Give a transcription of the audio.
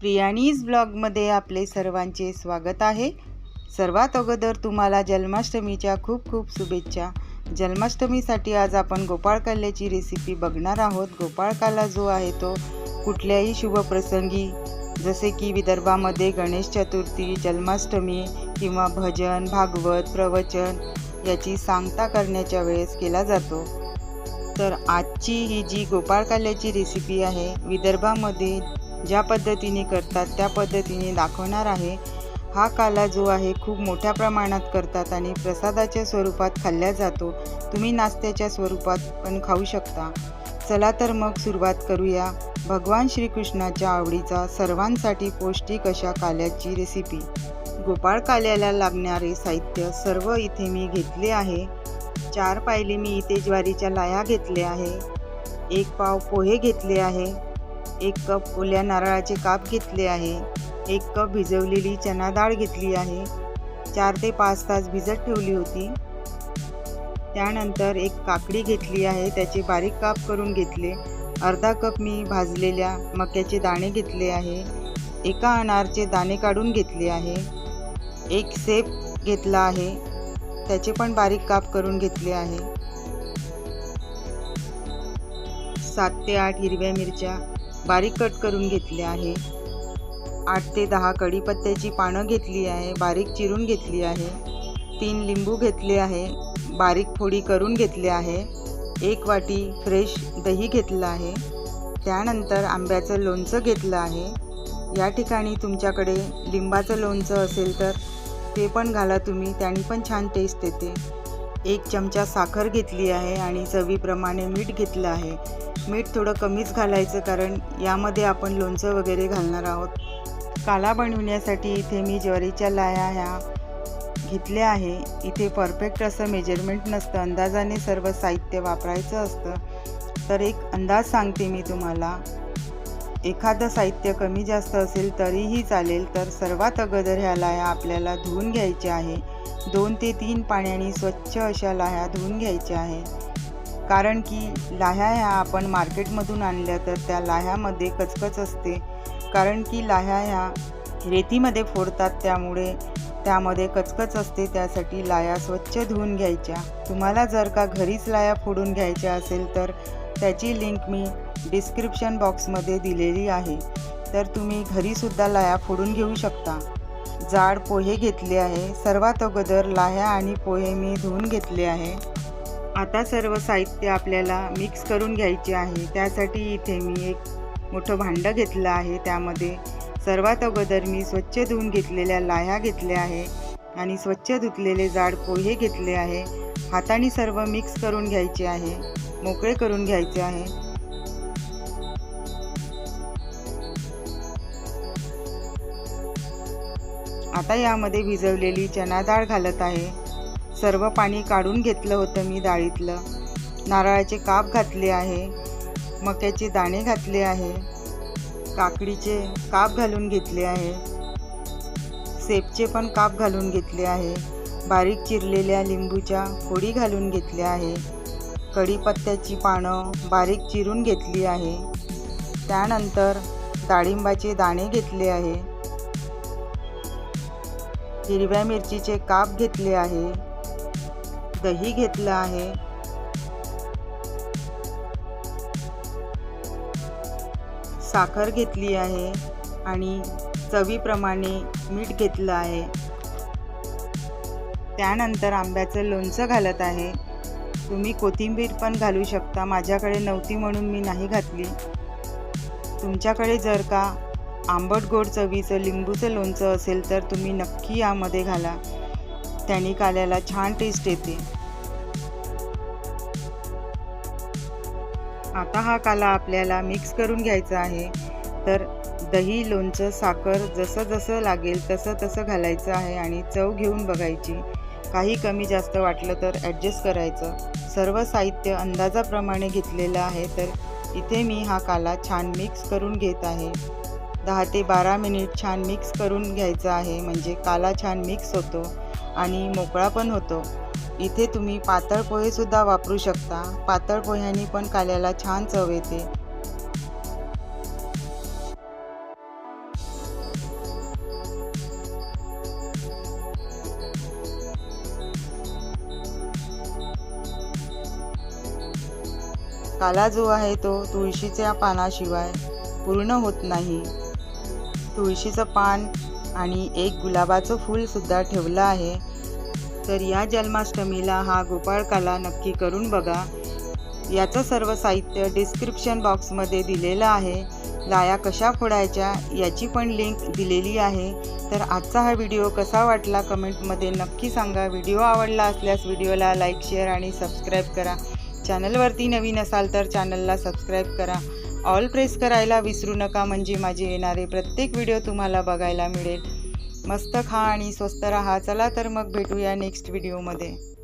प्रियाणीज ब्लॉगमध्ये आपले सर्वांचे स्वागत आहे. सर्वात अगोदर तुम्हाला जन्माष्टमीच्या खूप खूप शुभेच्छा. जन्माष्टमीसाठी आज आपण गोपाळकाल्याची रेसिपी बघणार आहोत. गोपाळकाला जो आहे तो कुठल्याही शुभप्रसंगी जसे की विदर्भामध्ये गणेश चतुर्थी जन्माष्टमी किंवा भजन भागवत प्रवचन याची सांगता करण्याच्या वेळेस केला जातो. तर आजची ही जी गोपाळकाल्याची रेसिपी आहे विदर्भामध्ये ज्या पद्धतीने करतात त्या पद्धतीने दाखवणार आहे. हा काला जो आहे खूप मोठ्या प्रमाणात करतात आणि प्रसादाच्या स्वरूपात खाल्ला जातो. तुम्ही नाश्त्याच्या स्वरूपात पण खाऊ शकता. चला तर मग सुरुवात करूया. भगवान श्रीकृष्णाच्या आवडीचा सर्वांसाठी पौष्टिक अशा काल्याची रेसिपी गोपाळ काल्याला लागणारे साहित्य सर्व इथे मी घेतले आहे. चार पायले मी इथे ज्वारीच्या लाया घेतले आहे. एक पाव पोहे घेतले आहे. एक कप ओल्या नारळाचे काप घेतले आहे. एक कप भिजवलेली चना डाळ घेतली आहे. चार ते पाच तास भिजत ठेवली होती. त्यानंतर एक काकडी घेतली आहे. त्याचे बारीक काप करून घेतले. अर्धा कप मी भाजलेल्या मक्याचे दाणे घेतले आहे. एका अनारचे दाणे काढून घेतले आहे. एक सेप घेतला आहे. त्याचे पण बारीक काप करून घेतले आहे. सात ते आठ हिरव्या मिरच्या बारीक कट करून घेतले आहे. आठ ते दहा कढीपत्त्याची पानं घेतली आहे बारीक चिरून घेतली आहे. तीन लिंबू घेतले आहे बारीक फोडी करून घेतले आहे. एक वाटी फ्रेश दही घेतलं आहे. त्यानंतर आंब्याचं लोणचं घेतलं आहे. या ठिकाणी तुमच्याकडे लिंबाचं लोणचं असेल तर ते पण घाला तुम्ही त्याने पण छान टेस्ट येते. एक चमचा साखर घेतली आहे आणि चवीप्रमाणे मीठ घेतलं आहे. मीठ थोडं कमीच घालायचं कारण यामध्ये आपण लोणचं वगैरे घालणार आहोत. काला बनवण्यासाठी इथे मी ज्वारीच्या लाया ह्या घेतल्या आहे. इथे परफेक्ट असं मेजरमेंट नसतं. अंदाजाने सर्व साहित्य वापरायचं असतं. तर एक अंदाज सांगते मी तुम्हाला. एखादं साहित्य कमी जास्त असेल तरीही चालेल तर सर्वात अगोदर ह्या लाया आपल्याला धुवून घ्यायच्या आहे. दोन ते तीन पाण्याने स्वच्छ अशा लाह्या धुवून घ्यायच्या आहे. कारण की लाह्या ह्या आपण मार्केटमधून आणल्या तर त्या लाह्यामध्ये कचकच असते. कारण की लाह्या ह्या रेतीमध्ये फोडतात त्यामुळे त्यामध्ये कचकच असते त्यासाठी लाया स्वच्छ धुवून घ्यायच्या. तुम्हाला जर का घरीच लाया फोडून घ्यायच्या असेल तर त्याची लिंक मी डिस्क्रिप्शन बॉक्समध्ये दिलेली आहे. तर तुम्ही घरीसुद्धा लाया फोडून घेऊ शकता. जाड पोहे घेतले आहे. सर्वात अगोदर लाह्या आणि पोहे मी धुवून घेतले आहे. आता सर्व साहित्य आपल्याला मिक्स करून घ्यायचे आहे. त्यासाठी इथे मी एक मोठं भांडं घेतलं आहे. त्यामध्ये सर्वात अगोदर मी स्वच्छ धुवून घेतलेल्या लाह्या घेतल्या आहे आणि स्वच्छ धुतलेले जाड पोहे घेतले आहे. हाताने सर्व मिक्स करून घ्यायचे आहे. मोकळे करून घ्यायचे आहे. आता यामध्ये भिजवलेली चना डाळ घालत आहे. सर्व पाणी काढून घेतलं होतं मी डाळीतलं. नारळाचे काप घातले आहे मक्याचे दाणे घातले आहे काकडीचे काप घालून घेतले आहे सेपचे पण काप घालून घेतले आहे बारीक चिरलेल्या लिंबूच्या फोडी घालून घेतल्या आहे कढीपत्त्याची पानं बारीक चिरून घेतली आहे. त्यानंतर डाळिंबाचे दाणे घेतले आहे. हिरव्या मिरचीचे काप घेतले आहे. दही घेतलं आहे. साखर घेतली आहे आणि चवीप्रमाणे मीठ घेतलं आहे. त्यानंतर आंब्याचं लोणचं घालत आहे. तुम्ही कोथिंबीर पण घालू शकता. माझ्याकडे नव्हती म्हणून मी नाही घातली. तुमच्याकडे जर का आंबट गोड चवीचं लिंबूचं लोणचं असेल तर तुम्ही नक्की यामध्ये घाला. त्याने काल्याला छान टेस्ट येते. आता हा काला आपल्याला मिक्स करून घ्यायचा आहे. तर दही लोणचं साखर जसं जसं लागेल तसं तसं घालायचं आहे आणि चव घेऊन बघायची. काही कमी जास्त वाटलं तर ॲडजस्ट करायचं. सर्व साहित्य अंदाजाप्रमाणे घेतलेलं आहे तर इथे मी हा काला छान मिक्स करून घेत आहे. दहा ते बारा मिनिट छान मिक्स करून घ्यायचं आहे. म्हणजे काला छान मिक्स होतो आणि मोकळा पण होतो. इथे तुम्ही पातळ पोहेसुद्धा वापरू शकता. पातळ पोह्याने पण काल्याला छान चव येते. काला जो आहे तो तुळशीच्या पानाशिवाय पूर्ण होत नाही. तुळशीचं पान आणि एक गुलाबाचं फूल सुद्धा ठेवलं आहे. तर या जन्माष्टमीला हा गोपाळकाला नक्की करून बघा. याचं सर्व साहित्य डिस्क्रिप्शन बॉक्समध्ये दिलेलं आहे. लाया कशा फोडायच्या याची पण लिंक दिलेली आहे. तर आजचा हा व्हिडिओ कसा वाटला कमेंटमध्ये नक्की सांगा. व्हिडिओ आवडला असल्यास व्हिडिओला लाईक शेअर आणि सबस्क्राईब करा. चॅनलवरती नवीन असाल तर चॅनलला सबस्क्राईब करा. ऑल प्रेस करायला विसरू नका. म्हणजे माझे येणारे प्रत्येक व्हिडिओ तुम्हाला बघायला मिळेल. मस्त खा आणि स्वस्त राहा. चला तर मग भेटूया नेक्स्ट व्हिडिओमध्ये